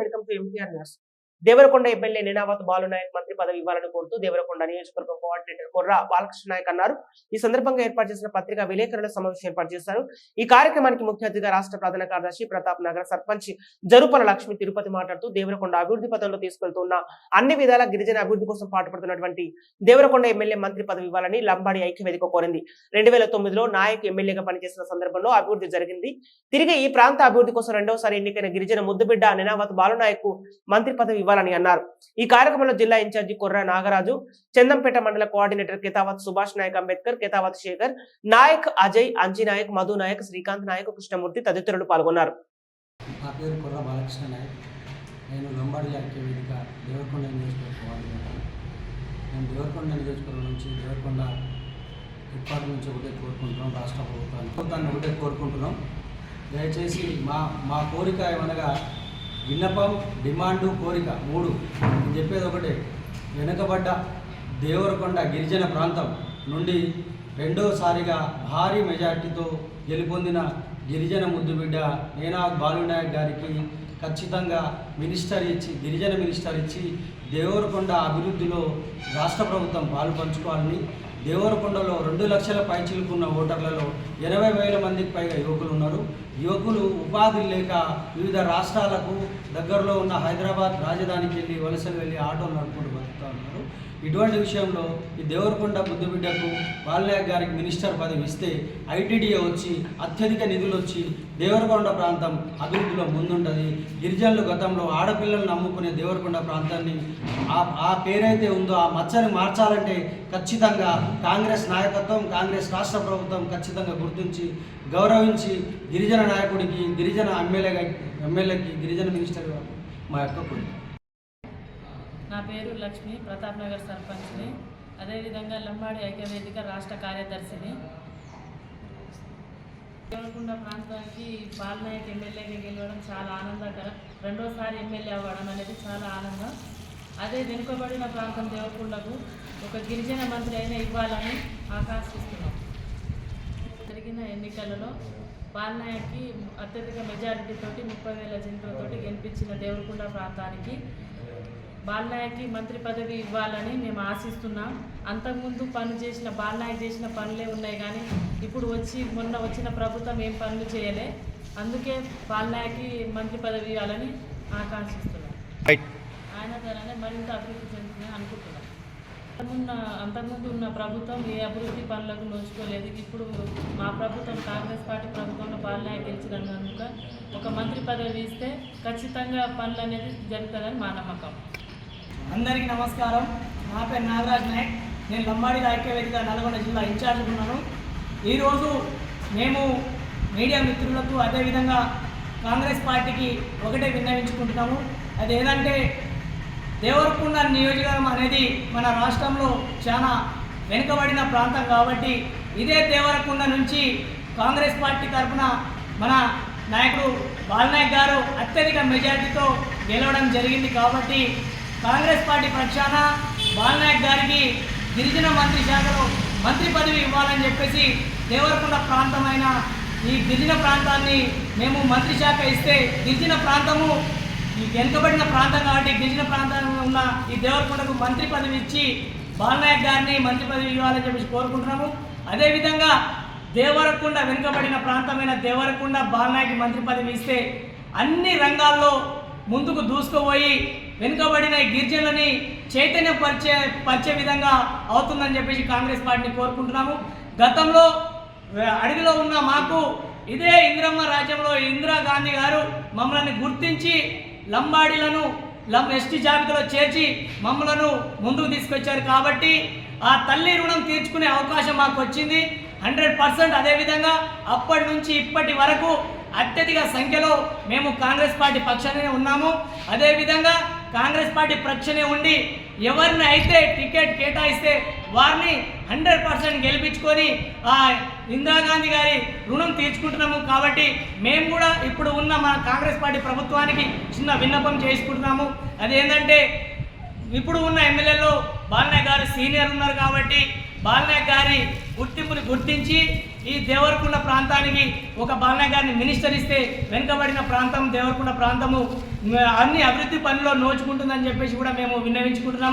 నమస్తే welcome to MTR news Devarakonda MLA Neenavath Balu Naik మంత్రి పదవి ఇవ్వాలని కోరుతూ దేవరకొండ నియోజకవర్గ కోఆర్డినేటర్ కొర్ర బాలకృష్ణ నాయక్ అన్నారు. ఈ సందర్భంగా ఏర్పాటు చేసిన పత్రికా విలేకరుల సమావేశం ఏర్పాటు చేశారు. ఈ కార్యక్రమానికి ముఖ్య అతిథిగా రాష్ట్ర ప్రధాన కార్యదర్శి ప్రతాప్ నగర్ సర్పంచ్ జరుపల లక్ష్మి తిరుపతి మాట్లాడుతూ దేవరకొండ అభివృద్ధి పథంలో తీసుకెళ్తున్న అన్ని విధాల గిరిజన అభివృద్ధి కోసం పాటుపడుతున్నటువంటి దేవరకొండ ఎమ్మెల్యే మంత్రి పదవి ఇవ్వాలని లంబాడి ఐక్యవేదిక కోరింది. రెండు వేల తొమ్మిదిలో నాయక్ ఎమ్మెల్యేగా పనిచేసిన సందర్భంలో అభివృద్ధి జరిగింది. తిరిగి ఈ ప్రాంత అభివృద్ధి కోసం రెండవసారి ఎన్నికైన గిరిజన ముద్దుబిడ్డ నినావత్ బాలునాయక్ మంత్రి పదవి ఇవ్వాలని అన్నారు. ఈ కార్యక్రమంలో జిల్లా ఇన్ఛార్జి కొర్ర నాగరాజు చందంపేట మండల కోఆర్డినేటర్ కేతావత్ సుభాష్ నాయక్ అంబేద్కర్ కేతావత్ శేఖర్ నాయక్ అజయ్ అంజీ నాయక్ మధు నాయక్ శ్రీకాంత్ నాయక్ కృష్ణమూర్తి తదితరులు పాల్గొన్నారు. నా పేరు కుర్ర బాలకృష్ణ నాయక్. నేను లంబాడి ఐక్య వేదిక దేవరకొండ నియోజకవర్గ నేను దేవరకొండ నియోజకవర్గం నుంచి దేవరకొండ ఏర్పాటు నుంచి ఒకటే కోరుకుంటున్నాం రాష్ట్ర ప్రభుత్వాన్ని. ప్రభుత్వాన్ని ఒకటే కోరుకుంటున్నాం. దయచేసి మా మా కోరిక ఏమనగా విన్నపం డిమాండు కోరిక మూడు. నేను చెప్పేది ఒకటే. వెనుకబడ్డ దేవరకొండ గిరిజన ప్రాంతం నుండి రెండోసారిగా భారీ మెజార్టీతో గెలుపొందిన గిరిజన ముద్దుబిడ్డ నేనాథ్ బాలునాయక్ గారికి ఖచ్చితంగా మినిస్టర్ ఇచ్చి గిరిజన మినిస్టర్ ఇచ్చి దేవరకొండ అభివృద్ధిలో రాష్ట్ర ప్రభుత్వం పాలు పంచుకోవాలని దేవరకొండలో రెండు లక్షల పైచిలుకున్న ఓటర్లలో ఇరవై వేల మందికి పైగా యువకులు ఉన్నారు. యువకులు ఉపాధి లేక వివిధ రాష్ట్రాలకు దగ్గరలో ఉన్న హైదరాబాద్ రాజధానికి వెళ్ళి వలసలు వెళ్ళి ఆటోలు నడుపుకుంటూ బతుకుతూ ఉన్నారు. ఇటువంటి విషయంలో ఈ దేవరకొండ బుద్ధిబిడ్డకు బాలయ్య గారికి మినిస్టర్ పదవి ఇస్తే ఐటీడీఏ వచ్చి అత్యధిక నిధులు వచ్చి దేవరకొండ ప్రాంతం అభివృద్ధిలో ముందుంటుంది. గిరిజనులు గతంలో ఆడపిల్లలను నమ్ముకునే దేవరకొండ ప్రాంతాన్ని ఆ ఆ పేరైతే ఉందో ఆ మచ్చని మార్చాలంటే ఖచ్చితంగా కాంగ్రెస్ నాయకత్వం కాంగ్రెస్ రాష్ట్ర ప్రభుత్వం ఖచ్చితంగా గుర్తించి గౌరవించి గిరిజన నాయకుడికి గిరిజన ఎమ్మెల్యేగా ఎమ్మెల్యేకి గిరిజన మినిస్టర్ మా యొక్క కోరిక. నా పేరు లక్ష్మి ప్రతాప్ నగర్ సర్పంచ్ని. అదేవిధంగా లంబాడి ఐక్యవేదిక రాష్ట్ర కార్యదర్శిని. దేవరకొండ ప్రాంతానికి బాలనాయక్ ఎమ్మెల్యేగా గెలవడం చాలా ఆనందకరం. రెండోసారి ఎమ్మెల్యే అవ్వడం అనేది చాలా ఆనందం. అదే వెనుకబడిన ప్రాంతం దేవరకొండకు ఒక గిరిజన మంత్రి అయినా ఇవ్వాలని ఆకాంక్షిస్తున్నాం. జరిగిన ఎన్నికలలో బాలనాయక్కి అత్యధిక మెజారిటీతోటి ముప్పై వేల జంతువులతోటి గెలిపించిన దేవరకొండ ప్రాంతానికి బాలనాయక్కి మంత్రి పదవి ఇవ్వాలని మేము ఆశిస్తున్నాం. అంతకుముందు పనులు చేసిన బాలనాయక్ చేసిన పనులే ఉన్నాయి కానీ ఇప్పుడు వచ్చి మొన్న వచ్చిన ప్రభుత్వం ఏం పనులు చేయలే. అందుకే బాలనాయక్కి మంత్రి పదవి ఇవ్వాలని ఆకాంక్షిస్తున్నాం. ఆయన ద్వారానే మరింత అభివృద్ధి చెందుతుందని అనుకుంటున్నాం. అంతకుమున్న అంతకుముందు ఉన్న ప్రభుత్వం ఏ అభివృద్ధి పనులకు నోచుకోలేదు. ఇప్పుడు మా ప్రభుత్వం కాంగ్రెస్ పార్టీ ప్రభుత్వంలో బాలనాయక్ గెలిచినందుక ఒక మంత్రి పదవి ఇస్తే ఖచ్చితంగా పనులు అనేది జరుగుతుందని మా నమ్మకం. అందరికీ నమస్కారం. నా పేరు నాగరాజ్ నాయక్. నేను లంబాడి ఐక్యవేదిక నల్గొండ జిల్లా ఇన్ఛార్జ్ ఉన్నాను. ఈరోజు మేము మీడియా మిత్రులకు అదేవిధంగా కాంగ్రెస్ పార్టీకి ఒకటే విన్నవించుకుంటున్నాము. అది ఏదంటే దేవరకొండ నియోజకవర్గం అనేది మన రాష్ట్రంలో చాలా వెనుకబడిన ప్రాంతం కాబట్టి ఇదే దేవరకొండ నుంచి కాంగ్రెస్ పార్టీ తరఫున మన నాయకుడు బాలనాయక్ గారు అత్యధిక మెజార్టీతో గెలవడం జరిగింది కాబట్టి కాంగ్రెస్ పార్టీ పక్షాన బాలనాయక్ గారికి గిరిజన మంత్రి శాఖలో మంత్రి పదవి ఇవ్వాలని చెప్పేసి దేవరకొండ ప్రాంతమైన ఈ గిరిజన ప్రాంతాన్ని మేము మంత్రి శాఖ ఇస్తే గిరిజన ప్రాంతము ఈ వెనుకబడిన ప్రాంతం కాబట్టి గిరిజన ప్రాంతంలో ఉన్న ఈ దేవరకొండకు మంత్రి పదవి ఇచ్చి బాలనాయక్ గారిని మంత్రి పదవి ఇవ్వాలని చెప్పేసి కోరుకుంటున్నాము. అదేవిధంగా దేవరకొండ వెనుకబడిన ప్రాంతమైన దేవరకొండ బాలనాయక్ మంత్రి పదవి ఇస్తే అన్ని రంగాల్లో ముందుకు దూసుకుపోయి వెనుకబడిన గిరిజనులని చైతన్యం పరిచే పరిచే విధంగా అవుతుందని చెప్పేసి కాంగ్రెస్ పార్టీని కోరుకుంటున్నాము. గతంలో అడవిలో ఉన్న మాకు ఇదే ఇందిరమ్మ రాజ్యంలో ఇందిరాగాంధీ గారు మమ్మల్ని గుర్తించి లంబాడీలను లం ఎస్టీ జాబితాలో చేర్చి మమ్మలను ముందుకు తీసుకొచ్చారు కాబట్టి ఆ తల్లి రుణం తీర్చుకునే అవకాశం మాకు వచ్చింది. హండ్రెడ్ పర్సెంట్ అదేవిధంగా అప్పటి నుంచి ఇప్పటి వరకు అత్యధిక సంఖ్యలో మేము కాంగ్రెస్ పార్టీ పక్షాన్ని ఉన్నాము. అదేవిధంగా కాంగ్రెస్ పార్టీ ప్రక్షనే ఉండి ఎవరిని అయితే టికెట్ కేటాయిస్తే వారిని హండ్రెడ్ పర్సెంట్ గెలిపించుకొని ఆ ఇందిరాగాంధీ గారి రుణం తీర్చుకుంటున్నాము కాబట్టి మేము కూడా ఇప్పుడు ఉన్న మన కాంగ్రెస్ పార్టీ ప్రభుత్వానికి చిన్న విన్నపం చేసుకుంటున్నాము. అదేంటంటే ఇప్పుడు ఉన్న ఎమ్మెల్యేలో బాలనాయక్ గారు సీనియర్ ఉన్నారు కాబట్టి బాలనాయక్ గారి గుర్తింపుని గుర్తించి ఈ దేవరకొండ ప్రాంతానికి ఒక బాలయ్య గారిని మినిస్టర్ ఇస్తే వెనుకబడిన ప్రాంతం దేవరకొండ ప్రాంతము అన్ని అభివృద్ధి పనిలో నోచుకుంటుందని చెప్పేసి కూడా మేము విన్నవించుకుంటున్నాము.